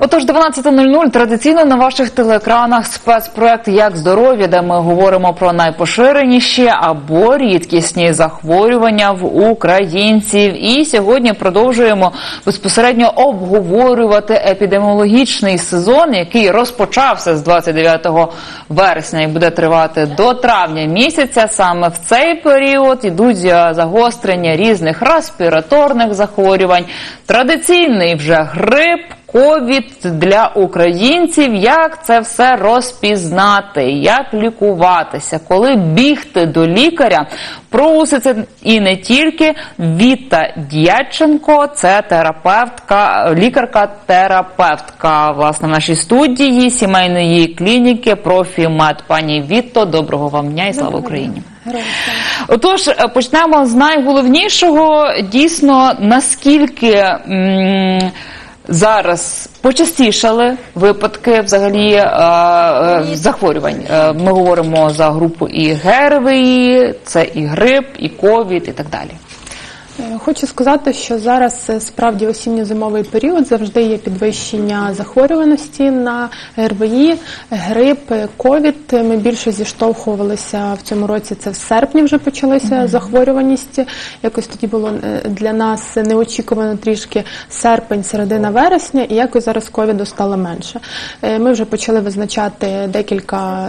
Отож, 12.00 традиційно на ваших телеекранах спецпроект Як здоров'я, де ми говоримо про найпоширеніші або рідкісні захворювання в українців. І сьогодні продовжуємо безпосередньо обговорювати епідеміологічний сезон, який розпочався з 29 вересня і буде тривати до травня місяця. Саме в цей період ідуть загострення різних респіраторних захворювань, традиційний вже грип. Ковід для українців, як це все розпізнати, як лікуватися, коли бігти до лікаря. Про усе це і не тільки Віта Дяченко, це терапевтка, лікарка-терапевтка, власне, в нашій студії сімейної клініки «Профімед». Пані Вітто, доброго вам дня і слава Україні. Отож, е, почнемо з найголовнішого. Дійсно, наскільки м, зараз почастішали випадки взагалі е, е, захворювань. Е, Ми говоримо за групу і ГРВІ, це і грип, і ковід, і так далі. Е, Хочу сказати, що зараз е, справді осінньо-зимовий період завжди є підвищення захворюваності на РВІ, грип, е, ковід. Ми більше зіштовхувалися в цьому році. Це в серпні вже почалася захворюваність. Якось тоді було для нас неочікувано трішки серпень, середина вересня, і якось зараз ковіду стало менше. Ми вже почали визначати декілька,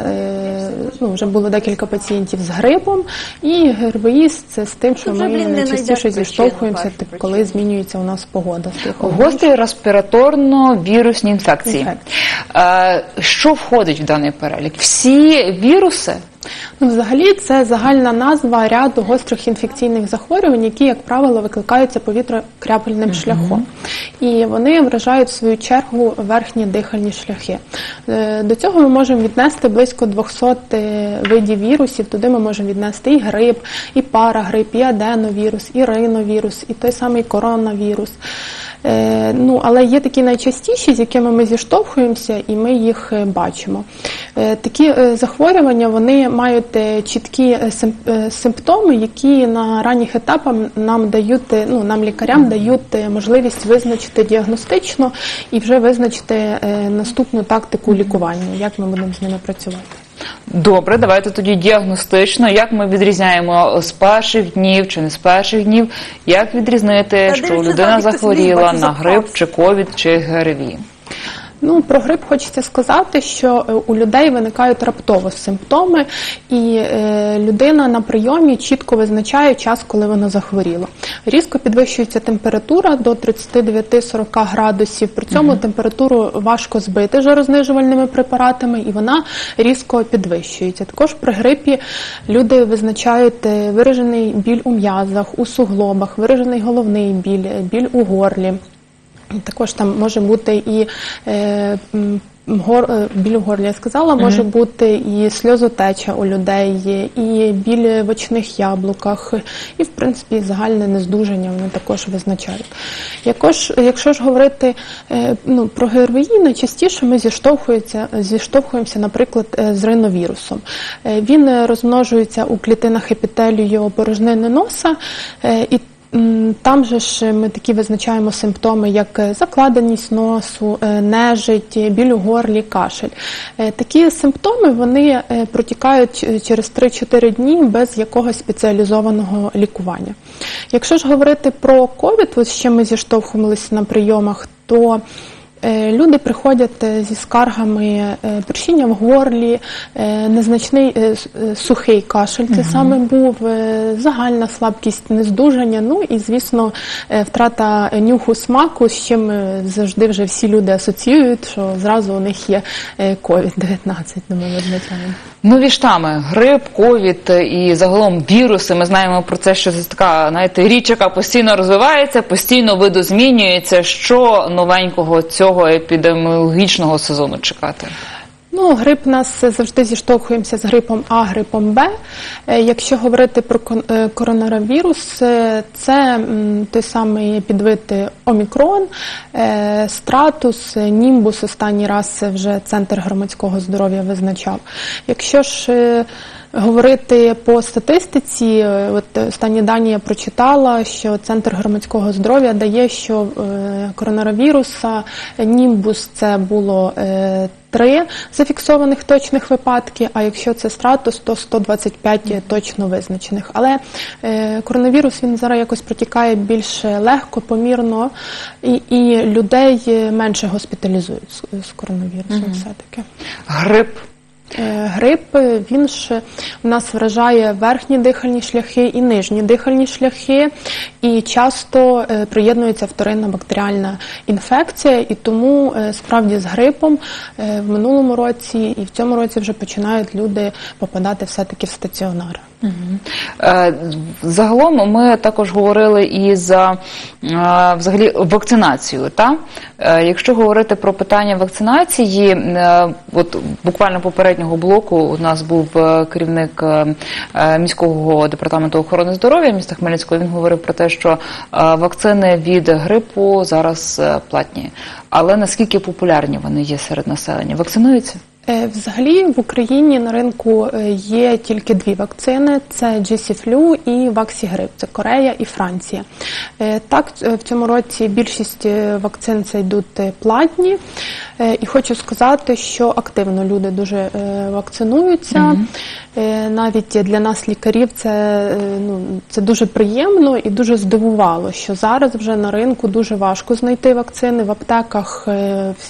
ну вже було декілька пацієнтів з грипом, і ГРВІ це з тим, що Тут ми блін, причину, зіштовхуємося, коли змінюється у нас погода. Гострі респіраторно-вірусні інфекції. Інфекції. Е, Що входить в даний перелік? Всі віруси? Ну, взагалі, це загальна назва ряду гострих інфекційних захворювань, які, як правило, викликаються повітря-крапельним шляхом. І вони вражають в свою чергу верхні дихальні шляхи. Е, До цього ми можемо віднести близько 200 е, видів вірусів. Туди ми можемо віднести і грип, і парагрип, і аденовірус, і риновірус, і той самий коронавірус. Е, ну, але є такі найчастіші, з якими ми зіштовхуємося, і ми їх бачимо. Е, такі е, захворювання вони мають е, чіткі симптоми, які на ранніх етапах нам дають, ну, нам лікарям дають можливість визначити діагностично і вже визначити наступну тактику лікування, як ми будемо з ними працювати. Добре, давайте тоді діагностично. Як ми відрізняємо з перших днів чи не з перших днів? Як відрізнити, що людина захворіла на грип чи ковід чи ГРВІ? Ну, про грип хочеться сказати, що е, у людей виникають раптово симптоми, і е, людина на прийомі чітко визначає час, коли вона захворіла. Різко підвищується температура до 39-40 градусів. При цьому температуру важко збити жарознижувальними препаратами, і вона різко підвищується. Також при грипі люди визначають е, виражений біль у м'язах, у суглобах, виражений головний біль, біль у горлі. Також там може бути і е, гор, е, біль у горлі, я сказала, може бути і сльозотеча у людей, і біль в очних яблуках, і в принципі загальне нездужання вони також визначають. Якож, якщо ж говорити е, ну, про ГРВІ, найчастіше ми зіштовхуємося, зіштовхуємося, наприклад, е, з риновірусом. Е, Він розмножується у клітинах епітелію порожнини носа е, і Там же ж ми такі визначаємо симптоми, як е, закладеність носу, е, нежить, е, біль у горлі, кашель. Такі симптоми вони протікають через 3-4 дні без якогось спеціалізованого лікування. Якщо ж говорити про ковід, ось ще ми зіштовхувалися на прийомах, то Люди приходять е, зі скаргами е, першіння в горлі, е, незначний е, е, сухий кашель. Це саме був е, загальна слабкість, нездужання. Ну і звісно, е, втрата нюху смаку, з чим е, завжди вже всі люди асоціюють, що зразу у них є COVID-19, ну, ми визначаємо. Нові штами, грип, ковід і загалом віруси. Ми знаємо про це, що це така знаєте, річ, яка постійно розвивається, постійно видозмінюється. Що новенького цього епідеміологічного сезону чекати? Ну, грип нас завжди зіштовхуємося з грипом А, грипом Б. Е, Якщо говорити про е, коронавірус, е, це той самий підвид омікрон, стратус, німбус. Останній раз вже центр громадського здоров'я визначав. Якщо ж говорити по статистиці, от останні дані я прочитала, що Центр громадського здоров'я дає, що коронавіруса німбус це було е, три зафіксованих точних випадки. А якщо це стратус, то 125 точно визначених. Але е, коронавірус він зараз якось протікає більш легко, помірно, і, і людей е, менше госпіталізують з, з коронавірусом. Все таки. Грип. Е, Грип е, він ж у нас вражає верхні дихальні шляхи і нижні дихальні шляхи, і часто е, приєднується вторинна бактеріальна інфекція, і тому справді з грипом в минулому році і в цьому році вже починають люди попадати все-таки в стаціонар. Е, Загалом ми також говорили і за е, взагалі вакцинацію. Та? Е, Якщо говорити про питання вакцинації, от буквально попереднього блоку у нас був керівник міського департаменту охорони здоров'я міста Хмельницького. Він говорив про те, що вакцини від грипу зараз платні. Але наскільки популярні вони є серед населення? Вакцинуються? Е, Взагалі в Україні на ринку е, є тільки дві вакцини: це GC-Flu і Ваксігрип. Це Корея і Франція. Е, Так, в цьому році більшість вакцин це йдуть платні. І хочу сказати, що активно люди дуже вакцинуються. вакцинуються. Е, Навіть для нас, лікарів, це, е, ну, це дуже приємно і дуже здивувало, що зараз вже на ринку дуже важко знайти вакцини. В аптеках е,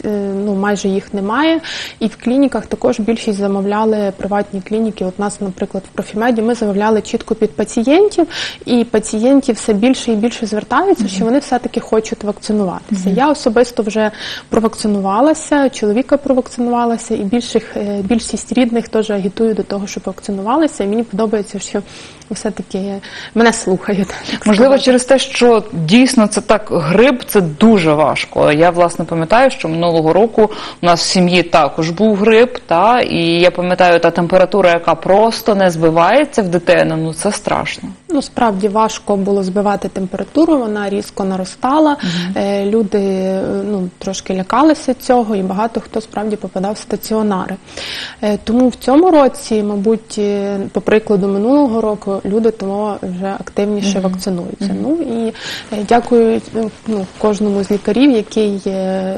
е, ну, майже їх немає. І в клініках також більшість замовляли приватні клініки. От нас, наприклад, в профімеді ми замовляли чітко під пацієнтів, і пацієнтів все більше і більше звертаються, що вони все-таки хочуть вакцинуватися. Я особисто вже провакцинувалася, чоловіка провакцинувалася, і більших, е, більшість рідних теж агітую до того, щоб вакцинувалися. І мені подобається, що все-таки мене слухають. Можливо, через те, що дійсно це так грип, це дуже важко. Я власне пам'ятаю, що минулого року у нас в сім'ї також був грип, та і я пам'ятаю та температура, яка просто не збивається в дитини. Ну це страшно. Ну, справді важко було збивати температуру, вона різко наростала. Е, Люди ну, трошки лякалися цього, і багато хто справді попадав в стаціонари. Е, Тому в цьому році, мабуть, е, по прикладу минулого року, люди тому вже активніше вакцинуються. Ну і е, дякую е, ну, кожному з лікарів, який е,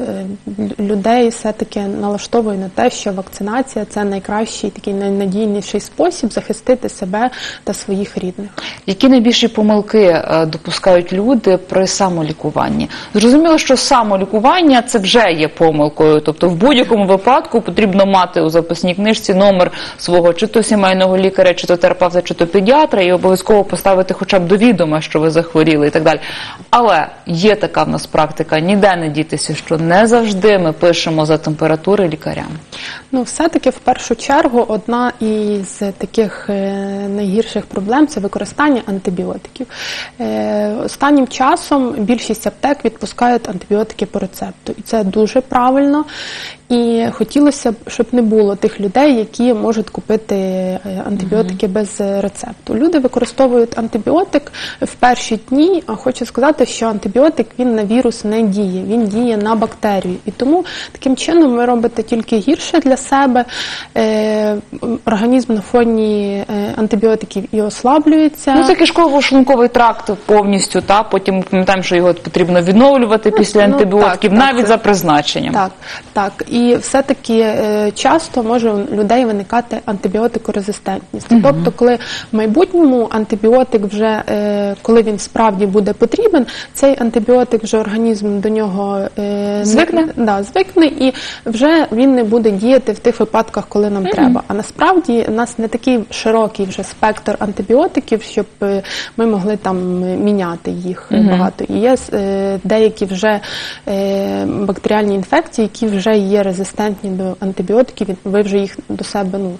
людей все-таки налаштовує на те, що вакцинація це найкращий такий найнадійніший спосіб захистити себе та своїх рідних. Які найбільші помилки е, допускають люди при самолікуванні? Зрозуміло, що самолікування це вже є помилкою. Тобто, в будь-якому випадку потрібно мати у записній книжці номер свого чи то сімейного лікаря, чи то терапевта, чи то педіатра, і обов'язково поставити хоча б до відома, що ви захворіли і так далі. Але є така в нас практика, ніде не дітися, що не завжди ми пишемо за температури лікарям. Ну, все-таки в першу чергу одна із таких е, найгірших проблем це використання антибіотиків. Е, Останнім часом більшість аптек відпускають антибіотики по рецепту, і це дуже правильно. І хотілося б, щоб не було тих людей, які можуть купити е, антибіотики без е, рецепту. Люди використовують антибіотик в перші дні, а хочу сказати, що антибіотик він на вірус не діє, він діє на бактерію. І тому таким чином ви робите тільки гірше для себе. Е, Організм на фоні е, антибіотиків і ослаблюється. Ну, це кишково-шлунковий тракт повністю, та потім ми пам'ятаємо, що його потрібно відновлювати після ну, антибіотиків, так, так, навіть це- за призначенням. Так, так. І все-таки е, часто може у людей виникати антибіотикорезистентність. Тобто, коли в майбутньому антибіотик вже, е, коли він справді буде потрібен, цей антибіотик вже організм до нього е, Звикне? не- да, звикне і вже він не буде діяти в тих випадках, коли нам треба. А насправді у нас не такий широкий вже спектр антибіотиків, щоб ми могли там міняти їх багато. І є деякі вже бактеріальні інфекції, які вже є резистентні до антибіотиків. Ви вже їх до себе ну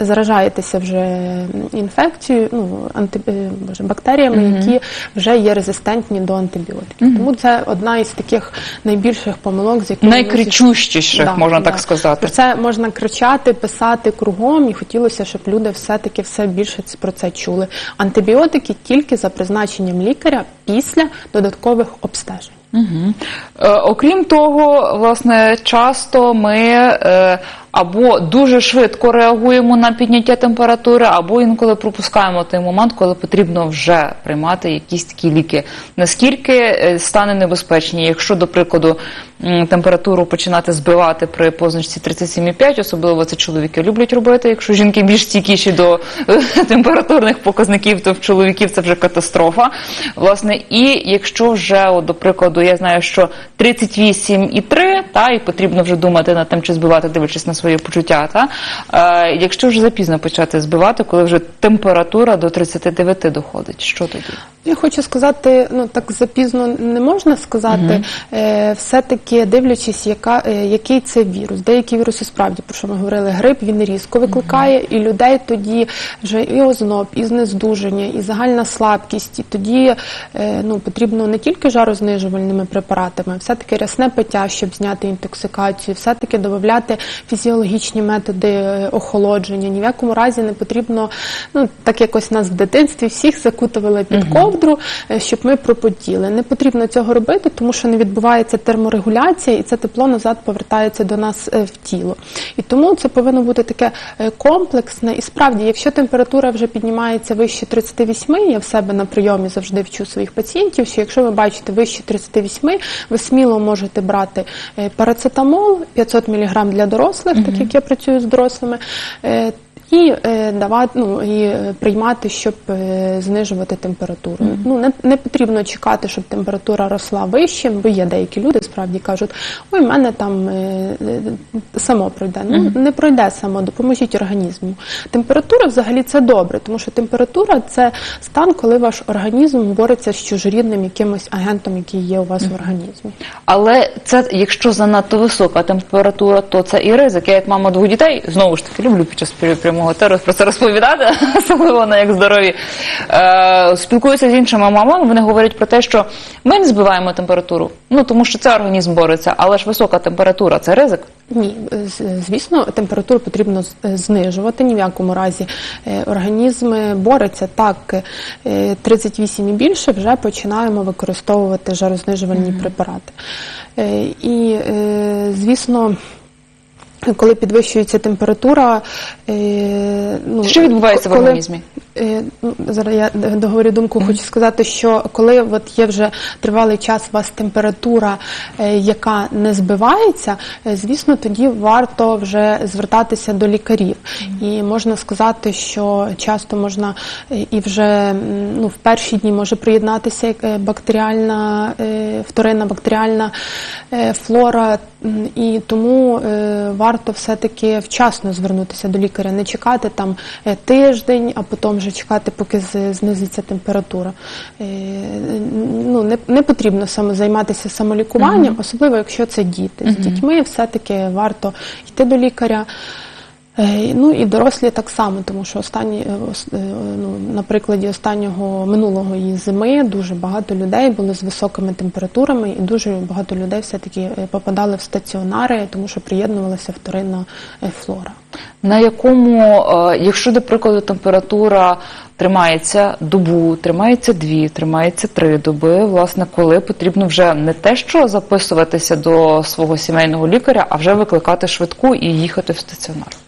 заражаєтеся вже інфекцією, ну анти, е, боже, бактеріями, які вже є резистентні до антибіотиків. Тому це одна із таких найбільших помилок, з якими Найкричущіших, можна так сказати. Про це можна кричати, писати кругом, і хотілося, щоб люди все-таки все більше про це чули. Антибіотики тільки за призначенням лікаря після додаткових обстежень. Угу. Окрім того, власне, часто ми е, або дуже швидко реагуємо на підняття температури, або інколи пропускаємо той момент, коли потрібно вже приймати якісь такі ліки. Наскільки е, стане небезпечні, якщо, до прикладу, температуру починати збивати при позначці 37,5, особливо це чоловіки люблять робити. Якщо жінки більш стійкіші до е, температурних показників, то в чоловіків це вже катастрофа. Власне, і якщо вже, от, до прикладу, я знаю, що 38,3, та і потрібно вже думати над тим, чи збивати, дивлячись на свої почуття. Та е, якщо вже запізно почати збивати, коли вже температура до 39 доходить, що тоді? Я хочу сказати, ну так запізно не можна сказати. Е, все-таки дивлячись, яка, е, який це вірус. Деякі віруси справді, про що ми говорили, грип він різко викликає, і людей тоді вже і озноб, і знездуження, і загальна слабкість. І тоді е, ну, потрібно не тільки жарознижувальними препаратами, все-таки рясне пиття, щоб зняти інтоксикацію, все-таки додати фізіологічні методи е, охолодження. Ні в якому разі не потрібно, ну так якось нас в дитинстві всіх закутували під ковдру, е, щоб ми пропотіли. Не потрібно цього робити, тому що не відбувається терморегуляція, і це тепло назад повертається до нас е, в тіло. І тому це повинно бути таке комплексне. І справді, якщо температура вже піднімається вище 38, я в себе на прийомі завжди вчу своїх пацієнтів, що якщо ви бачите вище 38, ви сміло можете брати парацетамол 500 мг для дорослих, так як я працюю з дорослими. І е, давати ну і е, приймати, щоб е, знижувати температуру. Ну не, не потрібно чекати, щоб температура росла вище, бо є деякі люди справді кажуть, ой, в мене там само пройде. Ну не пройде само, допоможіть організму. Температура взагалі це добре, тому що температура це стан, коли ваш організм бореться з чужорідним якимось агентом, який є у вас в організмі. Але це, якщо занадто висока температура, то це і ризик. Я як мама двох дітей знову ж таки люблю під час пря- прямого теру про це розповідати, особливо на як здорові. Е, спілкуюся з іншими мамами. Вони говорять про те, що ми не збиваємо температуру. Ну тому що це організм бореться, але ж висока температура це ризик. Ні, звісно, температуру потрібно е, знижувати. Ні в якому разі Е, організм е, бореться так. е, 38 і більше вже починаємо використовувати жарознижувальні препарати. Е, І, е, звісно. Коли підвищується температура, е, ну Що відбувається в коли- організмі? Е, ну, Зараз я договорю думку. Хочу сказати, що коли от є вже тривалий час у вас температура, е, яка не збивається, е, звісно, тоді варто вже звертатися до лікарів. І можна сказати, що часто можна е, і вже ну, в перші дні може приєднатися е, бактеріальна е, вторинна бактеріальна е, флора, і тому е, варто все-таки вчасно звернутися до лікаря, не чекати там е, тиждень, а потім вже чекати, поки знизиться температура. Е, Ну, не, не потрібно саме займатися самолікуванням, особливо якщо це діти. З дітьми все-таки варто йти до лікаря. Е, Ну і дорослі так само, тому що останні, е, е, ну, на прикладі останнього минулого зими дуже багато людей були з високими температурами, і дуже багато людей все-таки попадали в стаціонари, тому що приєднувалася вторинна флора. На якому, якщо, до прикладу, температура тримається добу, тримається дві, тримається три доби, власне, коли потрібно вже не те, що записуватися до свого сімейного лікаря, а вже викликати швидку і їхати в стаціонар.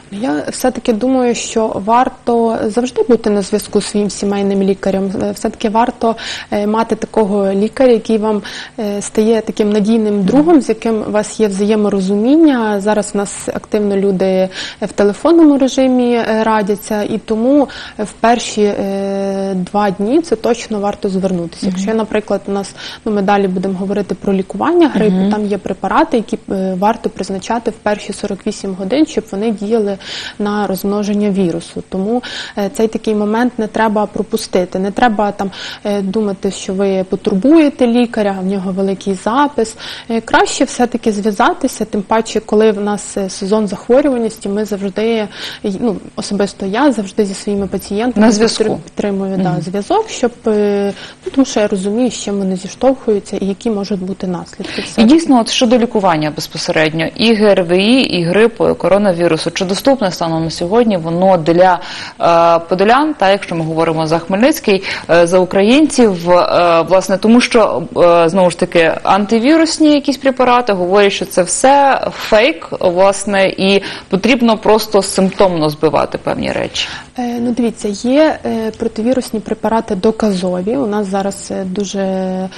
Я все-таки думаю, що варто завжди бути на зв'язку з своїм сімейним лікарем. Е, Все-таки варто е, мати такого лікаря, який вам е, стає таким надійним другом, з яким у вас є взаєморозуміння. Зараз у нас активно люди в телефонному режимі радяться, і тому в перші два дні це точно варто звернутися. Якщо, наприклад, у нас ну ми далі будемо говорити про лікування грипу, там є препарати, які варто призначати в перші 48 годин, щоб вони діяли на розмноження вірусу. Тому е, цей такий момент не треба пропустити. Не треба там е, думати, що ви потурбуєте лікаря, в нього великий запис. Е, Краще все-таки зв'язатися, тим паче, коли в нас сезон захворюваності, ми завжди, ну особисто я завжди зі своїми пацієнтами На підтримую да, зв'язок, щоб ну, тому що я розумію, з чим вони зіштовхуються і які можуть бути наслідки. І дійсно, от щодо лікування безпосередньо і ГРВІ, і грипу, і коронавірусу, чи доступне станом на сьогодні воно для е, подолян, та якщо ми говоримо за Хмельницький, е, за українців, е, власне, тому що знову ж таки антивірусні якісь препарати говорять, що це все фейк, власне, і потрібно просто симптомно збивати певні речі. Е, Ну, дивіться, є е, противірусні препарати доказові. У нас зараз дуже е,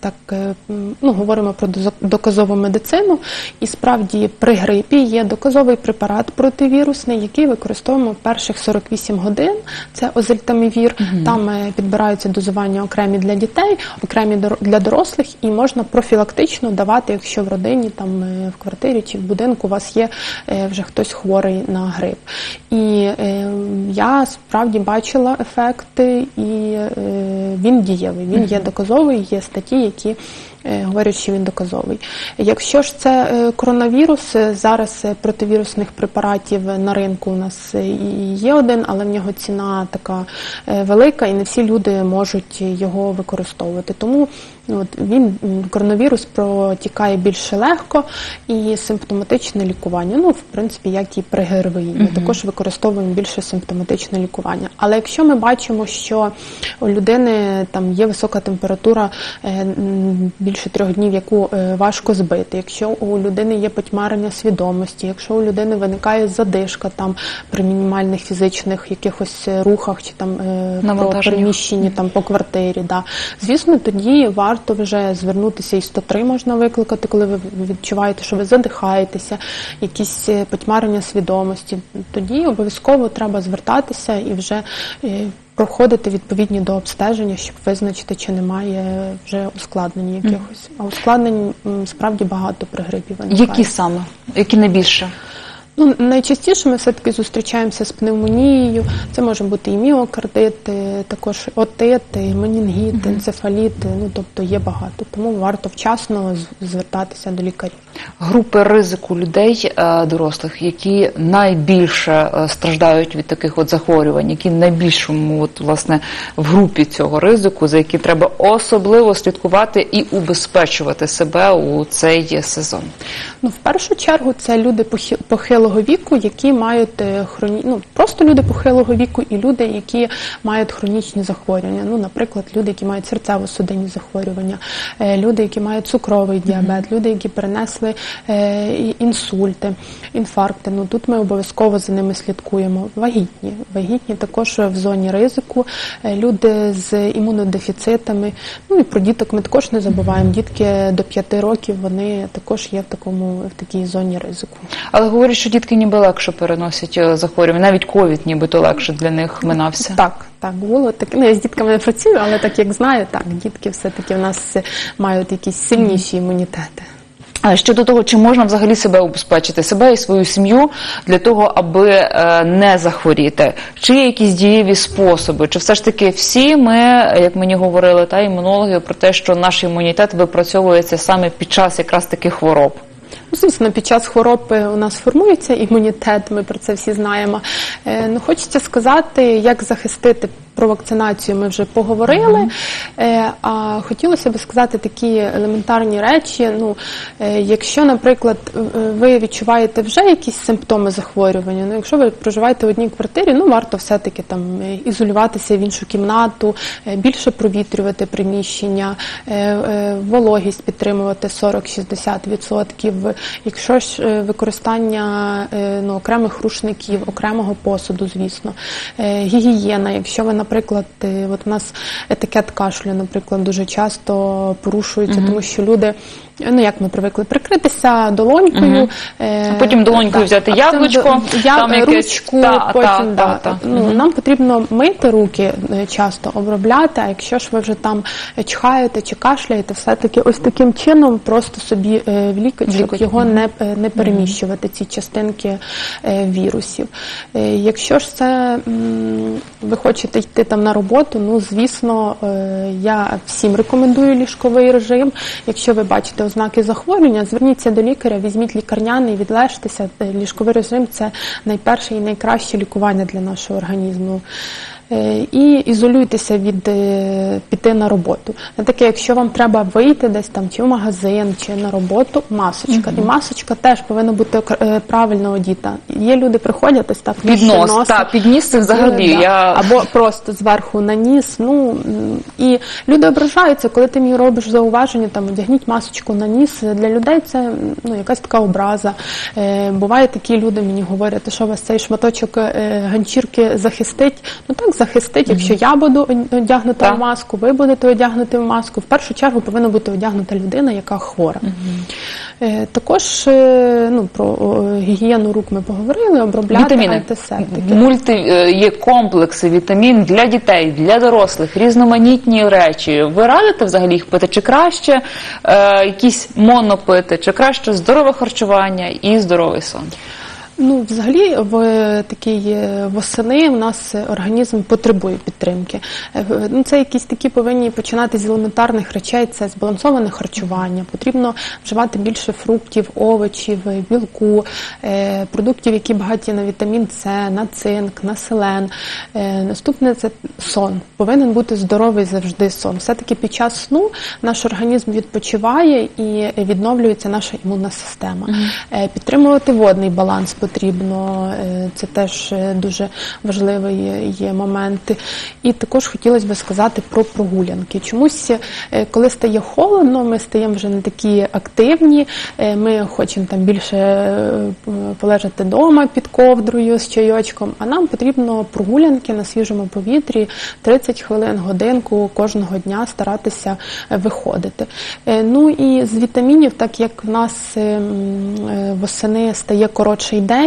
так е, ну, говоримо про доказову медицину. І справді при грипі є доказовий препарат противірусний, який використовуємо перших 48 годин. Це озельтамівір. Там е, підбираються дозування окремі для дітей, окремі для дорослих, і можна профілактично давати, якщо в родині, там е, в квартирі чи в будинку у вас є е, вже хтось хворий на грип. І е, я справді бачила ефекти, і е, він дієвий. Він є доказовий, є статті, які говорять, що він доказовий. Якщо ж це е, коронавірус, е, зараз е, противірусних препаратів на ринку у нас е, є один, але в нього ціна така е, велика, і не всі люди можуть його використовувати. Тому от він коронавірус протікає більше легко і симптоматичне лікування. Ну, в принципі, як і при ГРВІ. Ми також використовуємо більше симптоматичне лікування. Але якщо ми бачимо, що у людини там є висока температура е, більше трьох днів, яку е, важко збити, якщо у людини є потьмарення свідомості, якщо у людини виникає задишка там при мінімальних фізичних якихось е, рухах чи там про переміщенні там по квартирі, да звісно, тоді варто вже звернутися і 103 можна викликати, коли ви відчуваєте, що ви задихаєтеся, якісь е, потьмарення свідомості. Тоді обов'язково треба звертатися і вже е, проходити відповідні до обстеження, щоб визначити, чи немає вже ускладнень якихось. А ускладнень справді багато при грипі виникає. Які саме? Які найбільше? Ну, найчастіше ми все-таки зустрічаємося з пневмонією. Це може бути і міокардити, також отити, менінгіти, енцефаліти. Ну тобто є багато. Тому варто вчасно звертатися до лікарів. групи ризику людей е, дорослих, які найбільше е, страждають від таких от захворювань, які найбільшому от власне в групі цього ризику, за які треба особливо слідкувати і убезпечувати себе у цей сезон. Ну, в першу чергу, це люди похи- похилого віку, які мають е, хроні... ну, просто люди похилого віку і люди, які мають хронічні захворювання. Ну, наприклад, люди, які мають серцево-судинні захворювання, е, люди, які мають цукровий діабет, люди, які перенесли е, інсульти, інфаркти. Ну тут ми обов'язково за ними слідкуємо. Вагітні, вагітні також в зоні ризику. Люди з імунодефіцитами. Ну і про діток ми також не забуваємо. Дітки до 5 років вони також є в такому в такій зоні ризику. Але говорять, що дітки ніби легше переносять е, захворювання, навіть ковід нібито легше для них минався. Так, так було так. Ну я з дітками не працюю, але так як знаю, так дітки все-таки в нас е, мають якісь сильніші імунітети. А Щодо того, чи можна взагалі себе убезпечити, себе і свою сім'ю для того, аби е, не захворіти, чи є якісь дієві способи, чи все ж таки всі ми, як мені говорили, та імунологи про те, що наш імунітет випрацьовується саме під час якраз таких хвороб. Ну, звісно, під час хвороби у нас формується імунітет, ми про це всі знаємо. Е, ну, хочеться сказати, як захистити про вакцинацію ми вже поговорили. Е, а хотілося б сказати такі елементарні речі. Ну, е, якщо, наприклад, е, ви відчуваєте вже якісь симптоми захворювання, ну якщо ви проживаєте в одній квартирі, ну варто все-таки там ізолюватися в іншу кімнату, більше провітрювати приміщення, вологість підтримувати 40-60%. Якщо ж використання ну, окремих рушників, окремого посуду, звісно, гігієна. Якщо ви, наприклад, е, от у нас етикет кашлю, наприклад, дуже часто порушується, тому що люди. Ну, як ми привикли прикритися долонькою, е, А потім долонькою взяти яблучко, я, там якесь- ручку, та, потім та, да, та, та. Ну, нам потрібно мити руки е, часто, обробляти. А якщо ж ви вже там е, чхаєте чи кашляєте, все-таки ось таким чином просто собі в лікоть, його не, не переміщувати, ці частинки вірусів. Якщо ж це ви хочете йти там на роботу, ну звісно, я всім рекомендую ліжковий режим. Якщо ви бачите ознаки захворювання, зверніться до лікаря, візьміть лікарняний, відлежтеся. Е, Ліжковий режим це найперше і найкраще лікування для нашого організму. Е, І ізолюйтеся від е, піти на роботу. Не таке, якщо вам треба вийти десь там чи в магазин, чи на роботу, масочка. І масочка теж повинна бути е, правильно одіта. Є люди приходять ось так Під нижче носа, та, під ніс це взагалі, да. я- або просто зверху на ніс. Ну і люди ображаються, коли ти мені робиш зауваження, там одягніть масочку на ніс. Для людей це ну якась така образа. Буває такі люди мені говорять, що у вас цей шматочок ганчірки захистить. Ну так захистить, якщо я буду одягнута Так. в маску, ви будете одягнути в маску. В першу чергу повинна бути одягнута людина, яка хвора. Е, також е, ну про гігієну рук ми поговорили, обробляти Вітаміни. антисептики. Мульти е, є комплекси вітамін для дітей, для дорослих, різноманітні речі. Ви радите взагалі їх пити? Чи краще е, якісь монопити, чи краще здорове харчування і здоровий сон? Ну, взагалі, в такій е, восени у нас організм потребує підтримки. Е, Ну, це якісь такі повинні починати з елементарних речей. Це збалансоване харчування. Потрібно вживати більше фруктів, овочів, е, білку, е, продуктів, які багаті на вітамін С, на цинк, на селен. Е, Наступне це сон. Повинен бути здоровий завжди сон. Все-таки під час сну наш організм відпочиває і відновлюється наша імунна система. Е, Підтримувати водний баланс потрібно. Е, Це теж е, дуже важливий є- є момент. І також хотілося б сказати про прогулянки. Чомусь, е, коли стає холодно, ми стаємо вже не такі активні. е, Ми хочемо там більше е, полежати вдома під ковдрою з чайочком. А нам потрібно прогулянки на свіжому повітрі 30 хвилин, годинку кожного дня старатися е, виходити. Е, Ну і з вітамінів, так як в нас е, м, е, восени стає коротший день,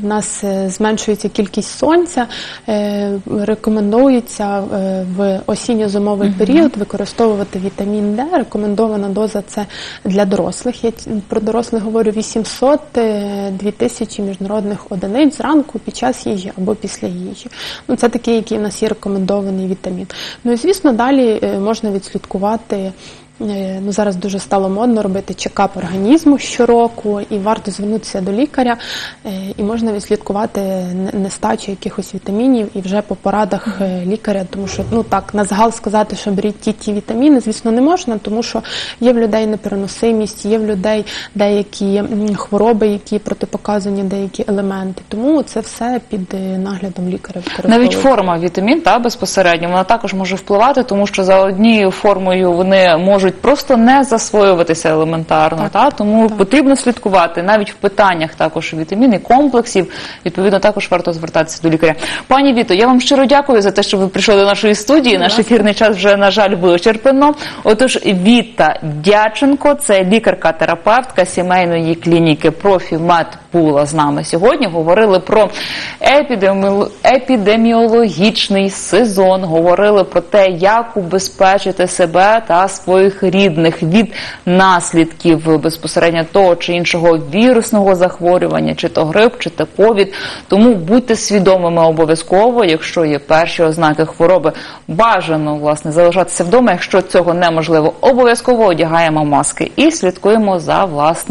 в нас е, зменшується кількість сонця, е, рекомендується е, в осінньо-зимовий період використовувати вітамін Д. Рекомендована доза це для дорослих. Я про дорослих говорю 800 е, 2000 міжнародних одиниць зранку під час їжі або після їжі. Ну це такий, який в нас є рекомендований вітамін. Ну і звісно, далі можна відслідкувати. Е, Ну, зараз дуже стало модно робити чекап організму щороку, і варто звернутися до лікаря, е, і можна відслідкувати нестачу якихось вітамінів і вже по порадах е, лікаря, тому що ну так на загал сказати, що беріть ті ті вітаміни, звісно, не можна, тому що є в людей непереносимість, є в людей деякі хвороби, які протипоказані деякі елементи. Тому це все під наглядом лікаря Навіть форма вітамін та безпосередньо вона також може впливати, тому що за однією формою вони можуть просто не засвоюватися елементарно. Так. Та тому Так. потрібно слідкувати навіть в питаннях також вітамін і комплексів. Відповідно, також варто звертатися до лікаря. Пані Віто, я вам щиро дякую за те, що ви прийшли до нашої студії. Наш ефірний час вже на жаль вичерпано. Отож, Віта Дяченко, це лікарка-терапевтка сімейної клініки профі Медпула з нами сьогодні. Говорили про епідеміо- епідеміологічний сезон. Говорили про те, як убезпечити себе та своїх рідних від наслідків безпосередньо того чи іншого вірусного захворювання, чи то грип, чи то ковід. Тому будьте свідомими обов'язково, якщо є перші ознаки хвороби, бажано власне залишатися вдома. Якщо цього неможливо, обов'язково одягаємо маски і слідкуємо за власним.